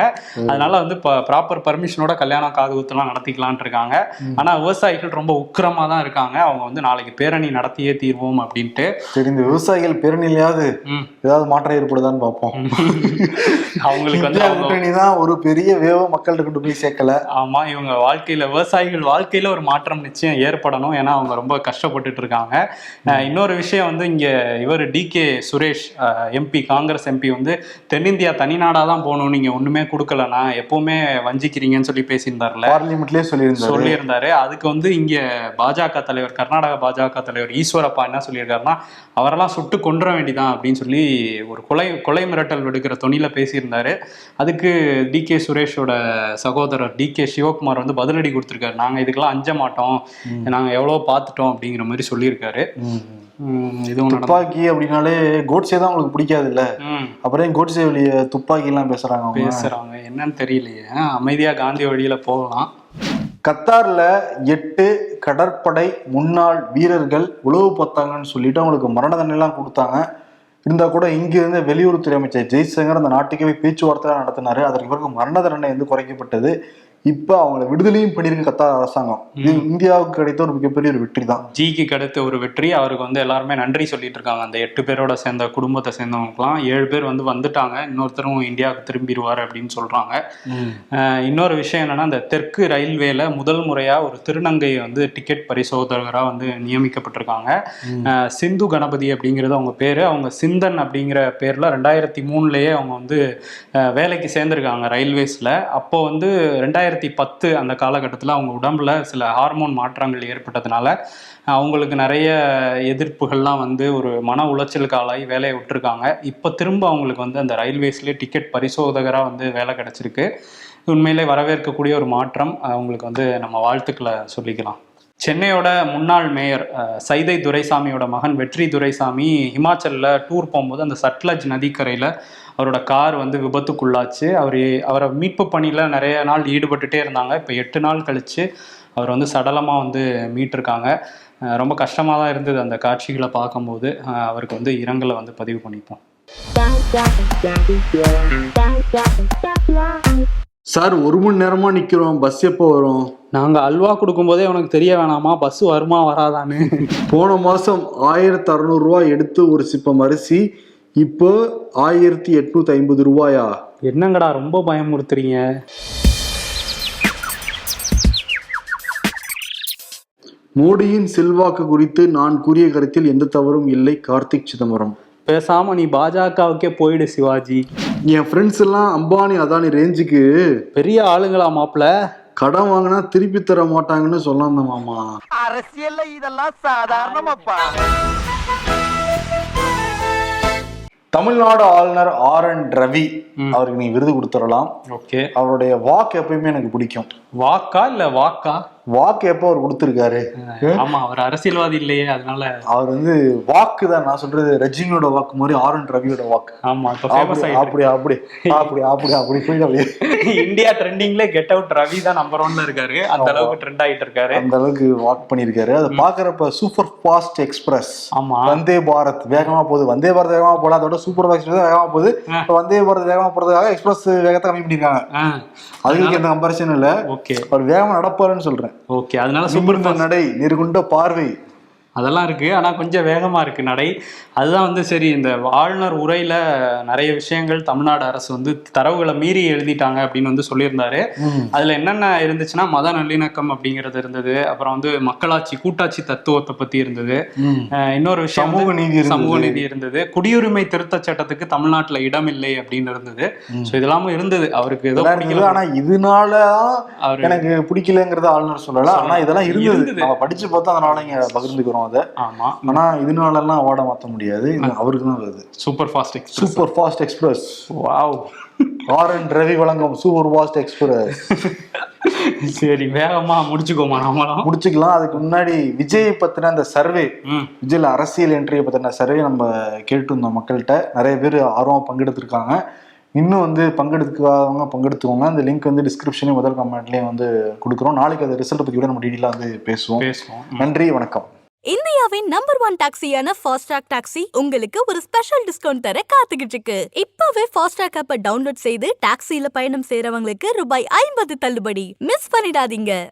அதனால வந்து ப்ராப்பர் பர்மிஷனோட கல்யாணம் காது குத்துலாம் நடத்திக்கலாம்னு இருக்காங்க. ஆனா விவசாயிகள் ரொம்ப உக்கிரமா தான் இருக்காங்க. அவங்க வந்து நாளைக்கு பேரணி நடத்தியே தீர்வோம் அப்படின்ட்டு. சரி இந்த விவசாயிகள் பேரணிலையாவது ம். ஏதாவது மாற்றம் ஏற்படுதான்னு பார்ப்போம். அவங்களுக்கு வந்து கூட்டணி தான் ஒரு பெரிய வேவ மக்கள்கிட்ட கொண்டு போய் சேர்க்கல. ஆமா இவங்க வாழ்க்கையில விவசாயிகள் வாழ்க்கையில ஒரு மாற்றம் நிச்சயம் ஏற்படணும். ஏன்னா அவங்க ரொம்ப கஷ்டப்பட்டுட்டு இருக்காங்க. இன்னொரு விஷயம் வந்து இங்க இவர் D K Suresh MP Congress MP வந்து தென்னிந்தியா தனிநாடா தான் போகணும் நீங்க ஒண்ணுமே கொடுக்கலனா எப்பவுமே வஞ்சிக்கிறீங்கன்னு சொல்லி பேசியிருந்தார்ல. பார்லிமெண்ட்லயே சொல்லியிருந்தாரு. சொல்லியிருந்தாரு. அதுக்கு வந்து இங்க பாஜக தலைவர் கர்நாடக பாஜக தலைவர் ஈஸ்வரப்பா என்ன சொல்லியிருக்காருன்னா அவரெல்லாம் சுட்டு கொன்ற வேண்டிதான் அப்படின்னு சொல்லி ஒரு கொலை கொலை மிரட்டல் விடுக்கிற தொனில பேசியிருந்தாரு. அதுக்கு டி கே சுரேஷோட சகோதரர் டி கே சிவகுமார் வந்து பதிலடி கொடுத்துருக்காரு. நாங்க இதுக்கெல்லாம் அஞ்ச மாட்டோம். நாங்க எவ்வளவு பார்த்துட்டோம் அப்படிங்கிற மாதிரி சொல்லியிருக்காரு. இதுவும் துப்பாக்கி அப்படின்னாலே கோட்ஸே தான் உங்களுக்கு பிடிக்காது இல்ல அப்புறம் கோட்ஸே வெளிய துப்பாக்கி எல்லாம் பேசுறாங்க பேசுறாங்க. என்னன்னு தெரியலையே. அமைதியா காந்தி வழியில போகலாம். கத்தாரில் எட்டு கடற்படை முன்னாள் வீரர்கள் உளவு பார்த்தாங்கன்னு சொல்லிட்டு அவங்களுக்கு மரண தண்டனைலாம் கொடுத்தாங்க. இருந்தால் கூட இங்கிருந்து வெளியுறவுத்துறை அமைச்சர் ஜெய்சங்கர் அந்த நாட்டுக்கு போய் பேச்சுவார்த்தை நடத்தினார். அதற்கு பிறகு மரண தண்டனை வந்து குறைக்கப்பட்டது. இப்ப அவங்கள விடுதலையும் பண்ணியிருக்கு கத்தார் அரசாங்கம். இது இந்தியாவுக்கு கிடைத்த ஒரு மிகப்பெரிய ஒரு வெற்றி தான். ஜிக்கு கிடைத்த ஒரு வெற்றி. அவருக்கு வந்து எல்லாருமே நன்றி சொல்லிட்டு இருக்காங்க. அந்த எட்டு பேரோட சேர்ந்த குடும்பத்தை சேர்ந்தவங்களுக்குலாம் ஏழு பேர் வந்து வந்துட்டாங்க. இன்னொருத்தரும் இந்தியாவுக்கு திரும்பிடுவார் அப்படின்னு சொல்றாங்க. இன்னொரு விஷயம் என்னன்னா இந்த தெற்கு ரயில்வேல முதல் முறையா ஒரு திருநங்கை வந்து டிக்கெட் பரிசோதகராக வந்து நியமிக்கப்பட்டிருக்காங்க. சிந்து கணபதி அப்படிங்கிறது அவங்க பேரு. அவங்க சிந்தன் அப்படிங்கிற பேர்ல ரெண்டாயிரத்தி மூணுலயே அவங்க வந்து வேலைக்கு சேர்ந்திருக்காங்க ரயில்வேஸ்ல. அப்போ வந்து ரெண்டாயிரத்தி பத்து அந்த காலகட்டத்தில் அவங்க உடம்புல சில ஹார்மோன் மாற்றங்கள் ஏற்பட்டதுனால அவங்களுக்கு நிறைய எதிர்ப்புகள்லாம் வந்து ஒரு மன உளைச்சலுக்கு ஆளாகி வேலையை விட்டுருக்காங்க. இப்போ திரும்ப அவங்களுக்கு வந்து அந்த ரயில்வேஸ்லேயே டிக்கெட் பரிசோதகராக வந்து வேலை கிடச்சிருக்கு. உண்மையிலே வரவேற்கக்கூடிய ஒரு மாற்றம் அவங்களுக்கு வந்து நம்ம வாழ்த்துக்களை சொல்லிக்கலாம். சென்னையோட முன்னாள் மேயர் சைதை துரைசாமியோட மகன் வெற்றி துரைசாமி ஹிமாச்சலில் டூர் போகும்போது அந்த சட்லஜ் நதிக்கரையில் அவரோட கார் வந்து விபத்துக்குள்ளாச்சு. அவர் அவரை மீட்பு பணியில் நிறைய நாள் ஈடுபட்டுட்டே இருந்தாங்க. இப்போ எட்டு நாள் கழித்து அவர் வந்து சடலமாக வந்து மீட்டிருக்காங்க. ரொம்ப கஷ்டமாக தான் இருந்தது அந்த காட்சிகளை பார்க்கும்போது. அவருக்கு வந்து இரங்கலை வந்து பதிவு பண்ணிப்போம். சார் ஒரு மணி நேரமா நிக்கிறோம். பஸ் எப்போ வரும்? நாங்கள் அல்வா கொடுக்கும்போதே உனக்கு தெரிய வேணாமா? பஸ் வருமா வராதான்னு. போன மாசம் ஆயிரத்தி அறநூறுவா எடுத்து ஒரு சிப்பம் அரிசி இப்போ ஆயிரத்தி எட்நூத்தி ஐம்பது ரூபாயா? என்னங்கடா ரொம்ப பயமுறுத்துறீங்க? மோடியின் செல்வாக்கு குறித்து நான் கூறிய கருத்தில் எந்த தவறும் இல்லை கார்த்திக் சிதம்பரம். பேசாம நீ பாஜகவுக்கே போயிடு சிவாஜி. என் ஃப்ரெண்ட்ஸ் எல்லாம் அம்பானி அதானி ரேஞ்சுக்கு பெரிய ஆளுங்களா மாப்பிள கடன் வாங்கினா திருப்பி தர மாட்டாங்கன்னு சொல்லாம மாமா. அரசியல்ல இதெல்லாம் சாதாரணமாப்பா. தமிழ்நாடு ஆளுநர் ஆர் என் ரவி அவருக்கு நீ விருது கொடுத்துடலாம். ஓகே. அவருடைய வாக்கு எப்பயுமே எனக்கு பிடிக்கும். வாக்கா இல்ல வாக்கா? வாக்கு எப்போ அவர் கொடுத்துருக்காரு? ஆமா அவர் அரசியல்வாதி இல்லையே அதனால. அவர் வந்து வாக்கு தான் நான் சொல்றது ரஜினியோட வாக்கு மாதிரி ஆர் என் ரவியோட வாக்கு. ஆமா அப்படி அப்படி அப்படி அப்படி அப்படி போய் அப்படியே இந்தியா ட்ரெண்டிங்ல கெட் அவுட் ரவி தான் நம்பர் ஒன்ல இருக்காரு. அந்த அளவுக்கு ட்ரெண்ட் ஆயிட்டு இருக்காரு. அந்த அளவுக்கு வாக் பண்ணியிருக்காரு. அதை பாக்குறப்ப சூப்பர் ஃபாஸ்ட் எக்ஸ்பிரஸ் ஆமா. வந்தே பாரத் வேகமா போகுது. வந்தே பாரத் வேகமா போல அதோட சூப்பர் ஃபாஸ்ட் வேகமா போகுது. வந்தே பாரத் வேகமா போறதுக்காக எக்ஸ்பிரஸ் வேகத்தை கம்மி பண்ணிருக்காங்க அதுக்கு எந்த கம்பேரிசன் இல்ல. ஓகே. அவர் வேகமா நடப்பாருன்னு சொல்றேன். ஓகே அதனால சூப்பர் நிமிர்ந்த நடை நிறுகுண்ட பார்வை. அதெல்லாம் இருக்கு. ஆனா கொஞ்சம் வேகமா இருக்கு நடை. அதுதான் வந்து சரி இந்த ஆளுநர் உரையில நிறைய விஷயங்கள் தமிழ்நாடு அரசு வந்து தரவுகளை மீறி எழுதிட்டாங்க அப்படின்னு வந்து சொல்லியிருந்தாரு. அதுல என்னென்ன இருந்துச்சுன்னா மத நல்லிணக்கம் அப்படிங்கிறது இருந்தது. அப்புறம் வந்து மக்களாட்சி கூட்டாட்சி தத்துவத்தை பத்தி இருந்தது. இன்னொரு விஷயம் சமூக நீதி இருந்தது. சமூக நீதி இருந்தது. குடியுரிமை திருத்த சட்டத்துக்கு தமிழ்நாட்டுல இடம் இல்லை அப்படின்னு இருந்தது. சோ இதெல்லாமும் இருந்தது. அவருக்கு ஏதோ. பிடிக்கல. ஆனா இதனால அவரு எனக்கு பிடிக்கலங்கிறத ஆளுநர் சொல்லல. ஆனா இதெல்லாம் இருந்தது. இருந்தது. நம்ம படிச்சு பார்த்தா அதனால இங்க பகிர்ந்துக்கிறோம். அதை. ஆமா. ஆனா இதனால எல்லாம் அவார்டை மாத்த முடியாது. அவருக்கு தான் வருது. Super fast super fast express wow R N Ravi வழங்கும் சூப்பர் ஃபாஸ்ட் எக்ஸ்பிரஸ் சரி வேகமா முடிச்சுக்கோமா நம்மளும்? முடிச்சுக்கலாம். அதுக்கு முன்னாடி விஜய் பத்தின அந்த சர்வே விஜயில் அரசியல் என்ட்ரியை பத்தின சர்வே நம்ம கேட்டு இருந்தோம் மக்கள்கிட்ட. நிறைய பேர் ஆர்வமா பங்கெடுத்திருக்காங்க. இன்னும் வந்து பங்கெடுக்காதவங்க பங்கெடுத்துக்கோங்க. அந்த லிங்க் வந்து டிஸ்கிரிப்ஷன்லயும் முதல் கமெண்ட்லயும் வந்து கொடுக்குறோம். நாளைக்கு அந்த ரிசல்ட் பத்தி கூட நம்ம டீடெயிலாக வந்து பேசுவோம். பேசுவோம். நன்றி வணக்கம். இந்தியாவின் நம்பர் ஒன் டாக்ஸியான ஃபாஸ்ட்ராக் டாக்ஸி உங்களுக்கு ஒரு ஸ்பெஷல் டிஸ்கவுண்ட் தர காத்துக்கிட்டு இருக்கு இப்பவே ஃபாஸ்ட்ராக் ஆப்பை டவுன்லோட் செய்து டாக்ஸியில பயணம் செய்யறவங்களுக்கு ரூபாய் ஐம்பது தள்ளுபடி. மிஸ் பண்ணிடாதீங்க.